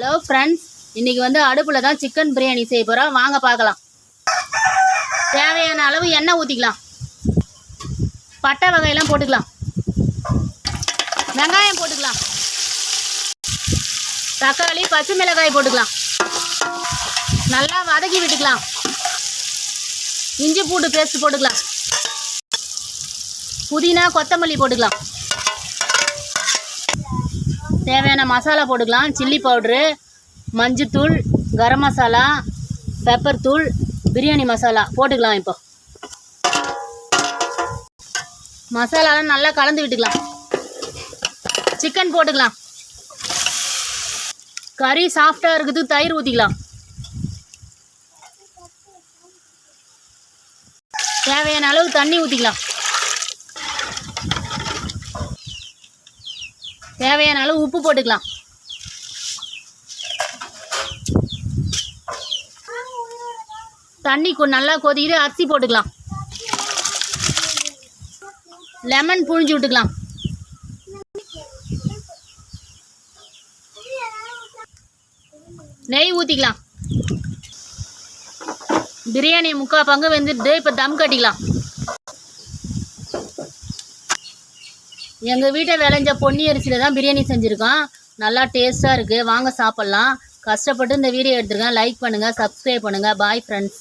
Hello friends இன்னைக்கு வந்து அடுப்பில் தான் சிக்கன் பிரியாணி செய்ய போகிறோம் வாங்க பார்க்கலாம். தேவையான அளவு எண்ணெய் ஊற்றிக்கலாம் பட்டை வகையெல்லாம் போட்டுக்கலாம். வெங்காயம் போட்டுக்கலாம். தக்காளி பச்சை மிளகாய் போட்டுக்கலாம். நல்லா வதக்கி விட்டுக்கலாம். இஞ்சி பூண்டு பேஸ்ட் போட்டுக்கலாம். புதினா கொத்தமல்லி போட்டுக்கலாம். தேவையான மசாலா போட்டுக்கலாம். சில்லி பவுட்ரு மஞ்சத்தூள் கரம் மசாலா பெப்பர் தூள் பிரியாணி மசாலா போட்டுக்கலாம் இப்போ. மசாலாலாம் நல்லா கலந்து விட்டுக்கலாம். சிக்கன் போட்டுக்கலாம். கறி சாஃப்டாக இருக்குது தயிர் ஊற்றிக்கலாம் தேவையான அளவு தண்ணி ஊற்றிக்கலாம் தேவையான அளவு உப்பு போட்டுக்கலாம். தண்ணி கொ- நல்லா கொதிக்கிட்டு அரிசி போட்டுக்கலாம். லெமன் புழிஞ்சு விட்டுக்கலாம். நெய் ஊற்றிக்கலாம் பிரியாணி முக்கால் பங்கு வெந்துட்டு இப்போ தம் கட்டிக்கலாம். எங்கள் வீட்டை விளைஞ்ச பொன்னி அரிசியில் தான் பிரியாணி செஞ்சுருக்கோம். நல்லா டேஸ்ட்டாக இருக்குது வாங்க சாப்பிட்லாம். கஷ்டப்பட்டு இந்த வீடியோ எடுத்துருக்கேன். லைக் பண்ணுங்கள் சப்ஸ்கிரைப் பண்ணுங்கள் பாய் ஃப்ரெண்ட்ஸ்